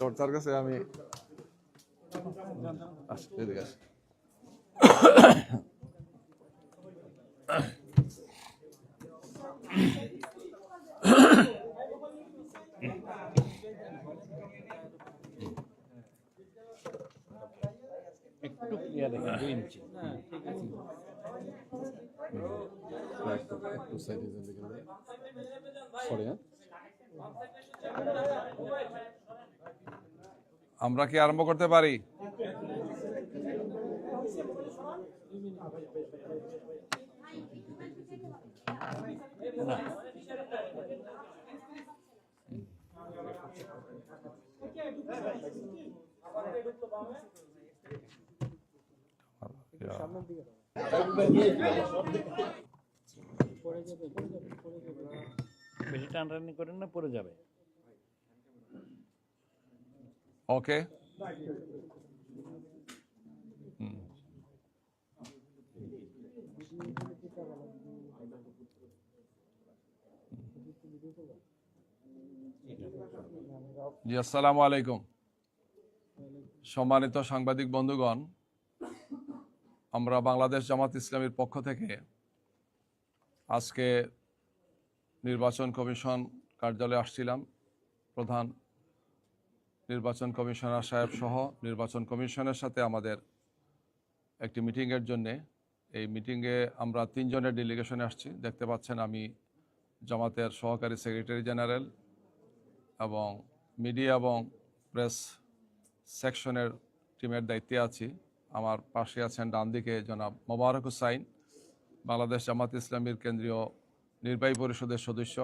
চর্চার কাছে আমি আস, এদিকে আস। একটু ক্লিয়ার দেখেন দুই ইঞ্চি একটু একটু সাইডে যান সরি হ্যাঁ? আমরা কি আরম্ভ করতে পারি? বেশি টানটানি করেন না পড়ে যাবে? ওকে জি আসসালামু আলাইকুম সম্মানিত সাংবাদিক বন্ধুগণ, আমরা বাংলাদেশ জামাত ইসলামীর পক্ষ থেকে আজকে নির্বাচন কমিশন কার্যালয়ে আসছিলাম প্রধান নির্বাচন কমিশনার সাহেব সহ নির্বাচন কমিশনের সাথে আমাদের একটি মিটিংয়ের জন্যে। এই মিটিংয়ে আমরা তিনজনের ডেলিগেশনে আসছি। দেখতে পাচ্ছেন আমি জামাতের সহকারী সেক্রেটারি জেনারেল এবং মিডিয়া এবং প্রেস সেকশনের টিমের দায়িত্বে আছি। আমার পাশে আছেন ডান দিকে জনাব মোবারক হুসাইন, বাংলাদেশ জামাত ইসলামীর কেন্দ্রীয় নির্বাহী পরিষদের সদস্য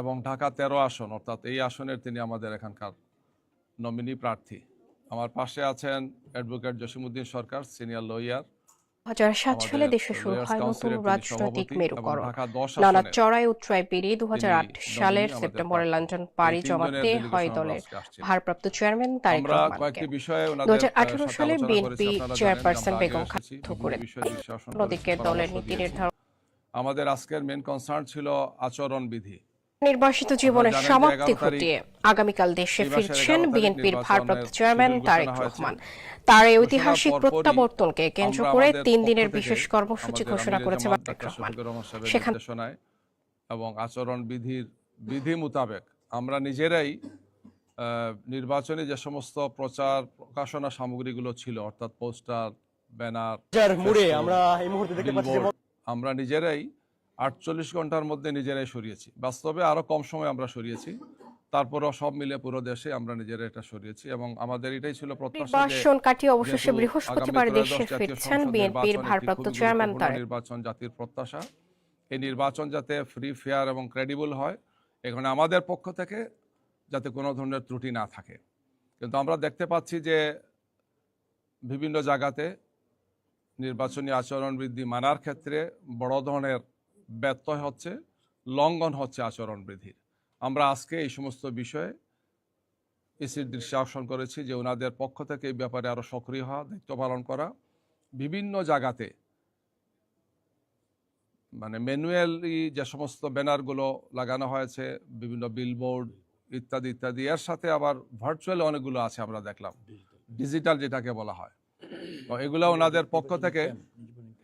এবং ঢাকা তেরো আসন, অর্থাৎ এই আসনের তিনি আমাদের এখানকার নমিনি প্রার্থী। আমার পাশে আছেন advocate Jasimuddin Sarkar senior lawyer. হাজার সাত সালে আমাদের দেশে শুরু হয় নতুন রাজনৈতিক মেরুকরণ এবং ঢাকা দশ নানা চড়াই উত্তরায় পেরিয়ে দু সালের সেপ্টেম্বরে লন্ডন পাড়ি জমাতে হয় দলের আমরা আজকে আসছি। ভারপ্রাপ্ত চেয়ারম্যান তারেক রহমানকে। সালে বিএনপি চেয়ারপারসন বেগম করে দলের নীতি নির্ধারণ আমাদের আজকের মেন কনসার্ন ছিল আচরণ বিধি নির্বাসিত জীবনের সমাপ্তি ঘটিয়ে আগামীকাল দেশে ফিরছেন বিএনপির ভারপ্রাপ্ত চেয়ারম্যান তারেক রহমান। তার এই ঐতিহাসিক প্রত্যাবর্তনকে কেন্দ্র করে তিন দিনের বিশেষ কর্মসূচি ঘোষণা করেছে তারেক রহমান। সেখানে এবং আচরণ বিধির বিধি মোতাবেক আমরা নিজেরাই আহ, নির্বাচনী যে সমস্ত প্রচার প্রকাশনা সামগ্রীগুলো ছিল অর্থাৎ পোস্টার ব্যানার যার আমরা এই মুহূর্তে দেখতে পাচ্ছি আমরা নিজেরাই আটচল্লিশ ঘণ্টার মধ্যে নিজেরাই সরিয়েছি। বাস্তবে আরও কম সময় আমরা সরিয়েছি। তারপরও সব মিলে পুরো দেশে আমরা নিজেরা এটা সরিয়েছি এবং আমাদের এটাই ছিল প্রত্যাশা যে কাটিয়ে অবশেষে বৃহস্পতিবার দেশে ফিরছেন বিএনপির ভারপ্রাপ্ত চেয়ারম্যান তারেক নির্বাচন জাতির প্রত্যাশা। এই নির্বাচন যাতে ফ্রি ফেয়ার এবং ক্রেডিবল হয় এখানে আমাদের পক্ষ থেকে যাতে কোনো ধরনের ত্রুটি না থাকে। কিন্তু আমরা দেখতে পাচ্ছি যে বিভিন্ন জায়গাতে নির্বাচনী আচরণ বৃদ্ধি মানার ক্ষেত্রে বড় ধরনের ব্যত্যয় হচ্ছে লঙ্ঘন হচ্ছে আচরণ বৃদ্ধির আমরা আজকে এই সমস্ত বিষয়ে ইসির দৃষ্টি আকর্ষণ করেছি যে ওনাদের পক্ষ থেকে এই ব্যাপারে আরও সক্রিয় হওয়া দায়িত্ব পালন করা বিভিন্ন জায়গাতে মানে ম্যানুয়ালি যে সমস্ত ব্যানারগুলো লাগানো হয়েছে বিভিন্ন বিলবোর্ড ইত্যাদি ইত্যাদি এর সাথে আবার ভার্চুয়াল অনেকগুলো আছে আমরা দেখলাম। ডিজিটাল যেটাকে বলা হয়। তো এগুলো ওনাদের পক্ষ থেকে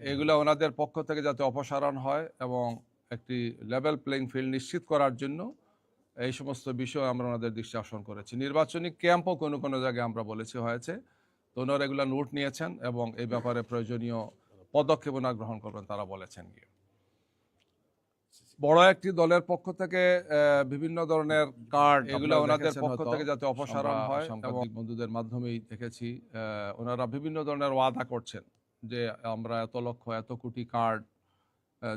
এগুলো ওনাদের পক্ষ থেকে যাতে অপসারণ হয় এবং একটি লেভেল প্লেইং ফিল্ড নিশ্চিত করার জন্য এই সমস্ত বিষয় আমরা ওনাদের দৃষ্টি আকর্ষণ করেছি। নির্বাচনী ক্যাম্পও কোনো কোনো জায়গায় আমরা বলেছি হয়েছে। তো ওনারা এগুলো নোট নিয়েছেন এবং এই ব্যাপারে প্রয়োজনীয় পদক্ষেপ ওনারা গ্রহণ করবেন তারা বলেছেন গিয়ে। বড় একটি দলের পক্ষ থেকে আহ, বিভিন্ন ধরনের কার্ড এগুলো ওনাদের পক্ষ থেকে যাতে অপসারণ হয় এবং বন্ধুদের মাধ্যমেই দেখেছি। আহ, ওনারা বিভিন্ন ধরনের ওয়াদা করছেন। যে আমরা এত লক্ষ, এত কোটি কার্ড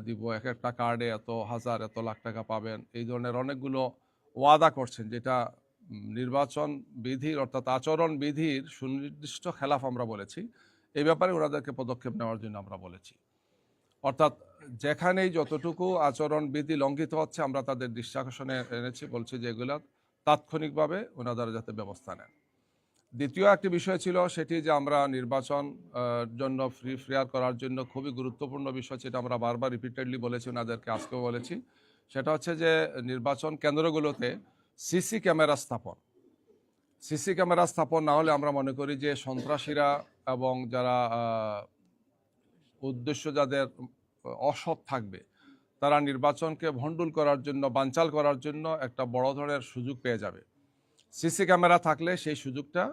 দিব এক একটা কার্ডে এত হাজার, এত লাখ টাকা পাবেন। এই ধরনের অনেকগুলো ওয়াদা করছেন, যেটা নির্বাচন বিধির অর্থাৎ আচরণ বিধির সুনির্দিষ্ট খেলাফ আমরা বলেছি। এই ব্যাপারে ওনাদেরকে পদক্ষেপ নেওয়ার জন্য আমরা বলেছি। অর্থাৎ যেখানেই যতটুকু আচরণ বিধি লঙ্ঘিত হচ্ছে, আমরা তাদের দৃষ্টি আকর্ষণে এনেছি, বলছি যে এগুলো তাৎক্ষণিকভাবে ওনারা যাতে ব্যবস্থা নেন। দ্বিতীয় একটি বিষয় ছিল সেটি যে আমরা নির্বাচন জন্য ফ্রি ফেয়ার করার জন্য খুবই গুরুত্বপূর্ণ বিষয় যেটা আমরা বারবার রিপিটেডলি বলেছি, ওনাদেরকে আজকেও বলেছি। সেটা হচ্ছে যে নির্বাচন কেন্দ্রগুলোতে সিসি ক্যামেরা স্থাপন। সিসি ক্যামেরা স্থাপন না হলে আমরা মনে করি যে সন্ত্রাসীরা এবং যারা উদ্দেশ্য যাদের অসৎ থাকবে, তারা নির্বাচনকে ভণ্ডুল করার জন্য, বানচাল করার জন্য একটা বড় ধরনের সুযোগ পেয়ে যাবে। সিসি ক্যামেরা থাকলে সেই সুযোগটা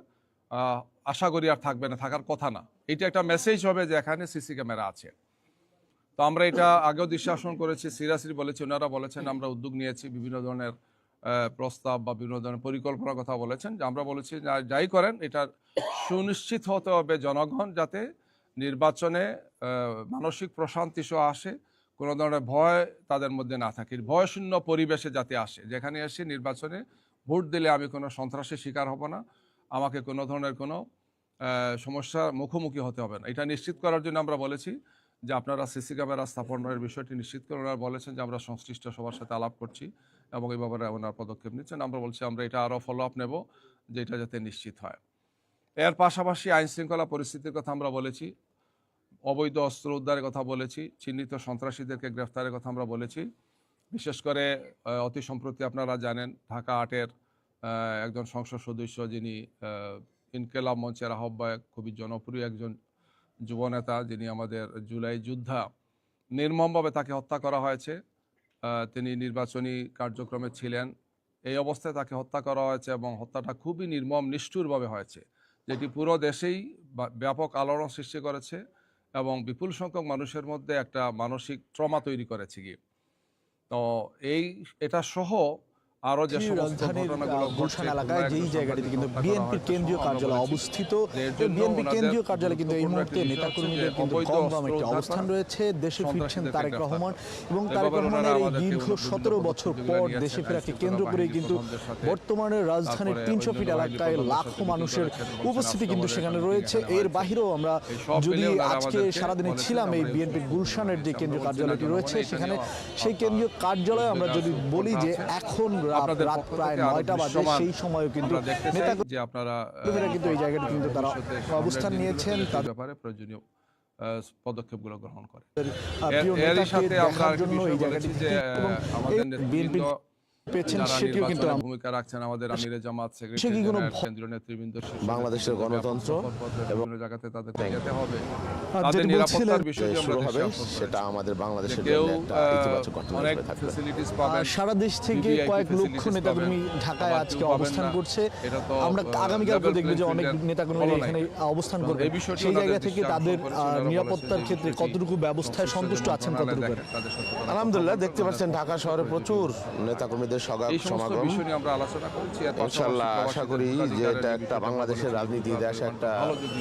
আশা করি আর থাকবে না, থাকার কথা না। এটা একটা মেসেজ হবে যে এখানে সিসি ক্যামেরা আছে। তো আমরা এটা আগেও দৃশ্যাসন করেছি সিরিয়াসলি বলেছি, ওনারা বলেছেন, আমরা উদ্যোগ নিয়েছি, বিভিন্ন ধরনের প্রস্তাব বা বিভিন্ন ধরনের পরিকল্পনার কথা বলেছেন। যে আমরা বলেছি যাই করেন, এটা সুনিশ্চিত হতে হবে জনগণ যাতে নির্বাচনে মানসিক প্রশান্তি সহ আসে, কোনো ধরনের ভয় তাদের মধ্যে না থাকে। ভয়শূন্য পরিবেশে যাতে আসে। যেখানে এসে নির্বাচনে ভোট দিলে আমি কোনো সন্ত্রাসের শিকার হব না। আমাকে কোনো ধরনের কোনো সমস্যার মুখোমুখি হতে হবে না। এটা নিশ্চিত করার জন্য আমরা বলেছি যে আপনারা সিসি ক্যামেরা স্থাপনের বিষয়টি নিশ্চিত করে ওনারা বলেছেন যে আমরা সংশ্লিষ্ট সবার সাথে আলাপ করছি এবং এই ব্যাপারে ওনার পদক্ষেপ নিচ্ছেন। আমরা বলছি আমরা এটা আরও ফলো আপ নেব যে এটা যাতে নিশ্চিত হয়। এর পাশাপাশি আইন শৃঙ্খলা পরিস্থিতির কথা আমরা বলেছি, অবৈধ অস্ত্র উদ্ধারের কথা বলেছি, চিহ্নিত সন্ত্রাসীদেরকে গ্রেফতারের কথা আমরা বলেছি। বিশেষ করে অতি সম্প্রতি আপনারা জানেন ঢাকা আটের একজন সংসদ সদস্য যিনি ইনকেলাব মঞ্চের আহ্বায়ক, খুবই জনপ্রিয় একজন যুবনেতা যিনি আমাদের জুলাই যোদ্ধা নির্মমভাবে তাকে হত্যা করা হয়েছে। তিনি নির্বাচনী কার্যক্রমে ছিলেন। এই অবস্থায় তাকে হত্যা করা হয়েছে এবং হত্যাটা খুবই নির্মম, নিষ্ঠুরভাবে হয়েছে, যেটি পুরো দেশেই ব্যাপক আলোড়ন সৃষ্টি করেছে এবং বিপুল সংখ্যক মানুষের মধ্যে একটা মানসিক ট্রমা তৈরি করেছে গিয়ে। তো এই, এটা সহ আরও যে গুলশান এলাকায় যেই জায়গাটিতে কিন্তু বিএনপির কেন্দ্রীয় কার্যালয় অবস্থিত। বিএনপি কেন্দ্রীয় কার্যালয়ে কিন্তু এই মুহূর্তে নেতাকর্মীদের কিন্তু কম দাম একটি অবস্থান রয়েছে দেশে ফিরছেন তারেক রহমান এবং তারেক রহমানের এই দীর্ঘ সতেরো বছর পর দেশে ফেরাকে কেন্দ্র করে কিন্তু বর্তমানে রাজধানীর তিনশো ফিট এলাকায় লাখো মানুষের উপস্থিতি কিন্তু সেখানে রয়েছে। এর বাহিরেও আমরা যদি আজকে সারাদিনে ছিলাম এই বিএনপির গুলশানের যে কেন্দ্রীয় কার্যালয়টি রয়েছে সেখানে সেই কেন্দ্রীয় কার্যালয়ে আমরা যদি বলি যে এখন আপনাদের রাত প্রায় নয়টা বাজে সেই সময়ও কিন্তু যে আপনারা কিন্তু এই জায়গাটা কিন্তু তারা অবস্থান নিয়েছেন তার ব্যাপারে প্রয়োজনীয় পদক্ষেপগুলো গ্রহণ করে এরই সাথে আমরা আরেকটি বিষয় বলেছি যে আমাদের নেতৃবৃন্দ পেয়েছেন যারা সেটিও কিন্তু নির্বাচনে ভূমিকা রাখছেন আমাদের আমিরে জামাত সেক্রেটারি কোনো জেনারেল, ভ- কেন্দ্রীয় নেতৃবৃন্দ বাংলাদেশের গণতন্ত্র ব্যাপক সফরপথে বিভিন্ন জায়গাতে তাদেরকে যেতে হবে। তাদের নিরাপত্তার বিষয়ে শুরু হবে সেটা আমাদের বাংলাদেশের জন্য একটা ইতিবাচক ঘটনা অনেক থাকবে ফেসিলিটিস আহ, পাবেন সারা দেশ থেকে কয়েক লক্ষ নেতাকর্মী ঢাকায় আজকে অবস্থান করছে। আমরা আহ, আগামীকালকে দেখব যে অনেক নাই। এখানে অবস্থান করবে সেই জায়গা থেকে তাদের নিরাপত্তার ক্ষেত্রে কতটুকু ব্যবস্থায় সন্তুষ্ট আছেন কতটুকু আলহামদুলিল্লাহ দেখতে পাচ্ছেন ঢাকা শহরে প্রচুর নেতাকর্মীদের সমস্ত সমাগম। বিষয় নিয়ে আমরা আলোচনা করেছি এর পাশাপাশি ইনশাল্লাহ আশা করি যে এটা একটা বাংলাদেশের রাজনীতি দেশে একটা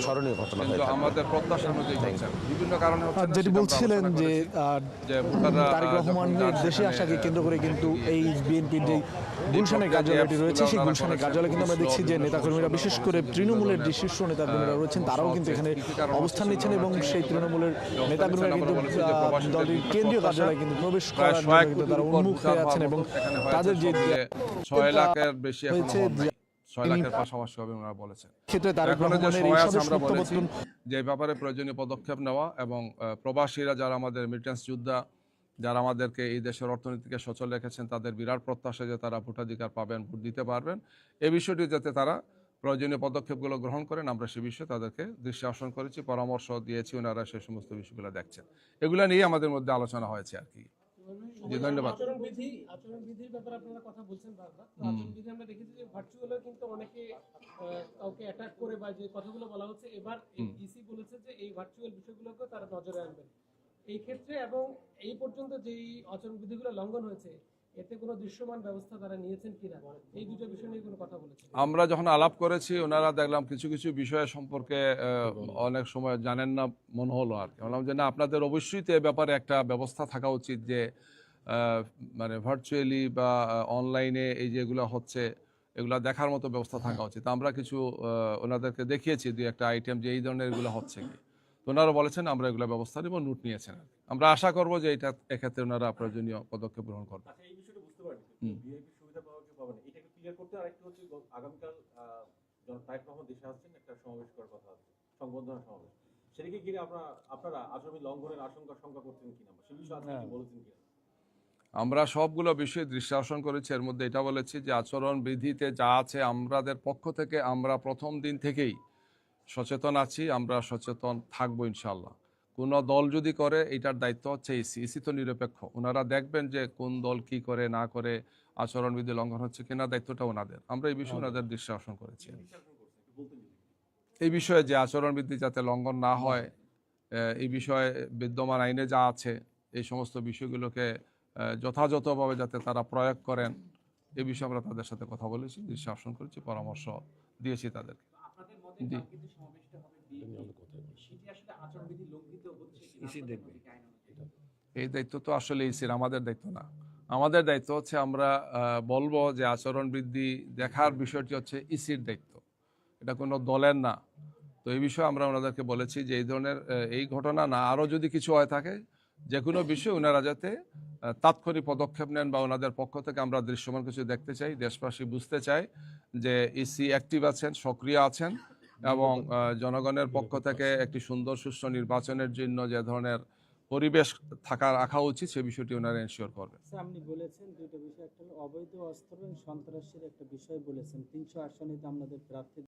স্মরণীয় ঘটনা হয়ে কিন্তু আমাদের প্রত্যাশা অনুযায়ী বিভিন্ন কারণে হচ্ছে আর না, যেটি আমরা বলছিলেন যে তারেক রহমানের দেশে আসাকে কেন্দ্র করে কিন্তু এই বিএনপির যে গুলশানের কার্যালয়টি রয়েছে সেই গুলশানের কার্যালয়ে কিন্তু আমরা দেখছি যে নেতাকর্মীরা বিশেষ করে তৃণমূলের যে শীর্ষ নেতাকর্মীরা রয়েছেন তারাও কিন্তু এখানে অবস্থান নিচ্ছেন এবং সেই তৃণমূলের নেতাকর্মীরা কিন্তু দলটির কেন্দ্রীয় কার্যালয়ে কিন্তু প্রবেশ করার জন্য কিন্তু তারা উন্মুখ হয়ে আছেন এবং মতো যে ছয় লাখের বেশি হয়েছে হন নাই। যে- ছয় লাখের পাশাপাশি হবে ওনারা বলেছেন। ক্ষেত্রে তারেক এখনও যে রহমানের এই সময় আছে স্বদেশ আমরা বলেছি যে ব্যাপারে প্রয়োজনীয় পদক্ষেপ নেওয়া এবং প্রবাসীরা যারা আমাদের মিটেন্স যোদ্ধা যারা আমাদেরকে এই দেশের অর্থনীতিকে সচল রেখেছেন তাদের বিরাট প্রত্যাশা যে তারা ভোটাধিকার পাবেন ভোট দিতে পারবেন। এই বিষয়টি যাতে তারা প্রয়োজনীয় পদক্ষেপগুলো গ্রহণ করেন আমরা সে বিষয়ে তাদেরকে দৃষ্টি আকর্ষণ করেছি পরামর্শ দিয়েছি ওনারা সেই সমস্ত বিষয়গুলো দেখছেন। এগুলো নিয়ে আমাদের মধ্যে আলোচনা হয়েছে আর কি। জি ধন্যবাদ। আচরণবিধি আচরণবিধির ব্যাপারে আপনারা কথা বলছেন বারবার। আচরণবিধি আমরা দেখেছি যে ভার্চুয়ালে কিন্তু অনেকে আহ, কাউকে অ্যাটাক করে বা যে কথাগুলো বলা হচ্ছে এবার ইসি বলেছে যে এই ভার্চুয়াল বিষয়গুলোকে তারা নজরে আনবেন। এই ক্ষেত্রে এবং এই পর্যন্ত যেই আচরণবিধিগুলো লঙ্ঘন হয়েছে এতে কোনো দৃশ্যমান ব্যবস্থা তারা নিয়েছেন কিনা? এই দুটো বিষয় নিয়ে কোনো কথা বলেছেন? আমরা যখন আলাপ করেছি ওনারা দেখলাম কিছু কিছু বিষয় সম্পর্কে অনেক সময় জানেন না মনে হলো আর কি। বললাম যে না আপনাদের অবশ্যই তো এ ব্যাপারে একটা ব্যবস্থা থাকা উচিত যে মানে ভার্চুয়ালি বা অনলাইনে এই যেগুলো হচ্ছে এগুলা দেখার মতো ব্যবস্থা থাকা উচিত। আমরা কিছু ওনাদেরকে দেখিয়েছি দুই একটা আইটেম যে এই ধরনের এগুলো হচ্ছে কি। তো ওনারা বলেছেন আমরা এগুলো ব্যবস্থা নিব নোট নিয়েছেন আমরা আশা করব যে এটা এক্ষেত্রে ওনারা প্রয়োজনীয় পদক্ষেপ গ্রহণ করবেন। ভিআইপি সুবিধা পাওয়া কি পাবে না? এটাকে ক্লিয়ার করতে আরেকটু হচ্ছে আগামীকাল তারেক রহমান দেশে আসছেন একটা সমাবেশ করার কথা আছে সংবর্ধনা সমাবেশ। সেটাকে ঘিরে আপনারা আপনারা আচরণ লঙ্ঘনের আশঙ্কা শঙ্কা করছেন কিনা সে বিষয়ে আজকে কি বলেছেন কিনা? আমরা সবগুলো বিষয়ে দৃষ্টি আকর্ষণ করেছি এর মধ্যে এটা বলেছি যে আচরণ বিধিতে যা আছে আমাদের পক্ষ থেকে আমরা প্রথম দিন থেকেই সচেতন আছি আমরা সচেতন থাকব ইনশাল্লাহ কোনো দল যদি করে এটার দায়িত্ব হচ্ছে ইসি ইসি তো নিরপেক্ষ। ওনারা দেখবেন যে কোন দল কি করে না করে আচরণবিধি লঙ্ঘন হচ্ছে কিনা দায়িত্বটা ওনাদের। আমরা এই বিষয়ে ওনাদের। দৃষ্টি আকর্ষণ করেছি। এই বিষয়ে যে আচরণবিধি যাতে লঙ্ঘন না হয় এই বিষয়ে বিদ্যমান আইনে যা আছে এই সমস্ত বিষয়গুলোকে যথাযথভাবে যাতে তারা প্রয়োগ করেন এই বিষয়ে আমরা তাদের সাথে কথা বলেছি দৃষ্টি আকর্ষণ করেছি পরামর্শ দিয়েছি তাদেরকে। জি। ইসি দেখবে। এই দায়িত্ব তো আসলে ইসির আমাদের দায়িত্ব না। আমাদের দায়িত্ব হচ্ছে আমরা বলব যে আচরণ বৃদ্ধি দেখার বিষয়টি হচ্ছে ইসির দায়িত্ব। এটা কোনো দলের না। তো এই বিষয়ে আমরা ওনাদেরকে বলেছি যে এই ধরনের এই ঘটনা না আরও যদি কিছু হয়ে থাকে যে কোনো বিষয়ে ওনারা যাতে তাৎক্ষণিক পদক্ষেপ নেন বা ওনাদের পক্ষ থেকে আমরা দৃশ্যমান কিছু দেখতে চাই দেশবাসী বুঝতে চাই যে ইসি অ্যাক্টিভ আছেন সক্রিয় আছেন। এবং আহ, জনগণের পক্ষ থেকে একটি সুন্দর সুষ্ঠু নির্বাচনের জন্য যে ধরনের পরিবেশ থাকা রাখা উচিত সে বিষয়টি ওনারা এনশিওর করবেন। স্যার, আপনি বলেছেন দুইটা বিষয়। একটা হলো অবৈধ অস্ত্র এবং সন্ত্রাসের একটা বিষয় বলেছেন। তিনশো আসনে তো আমাদের প্রার্থী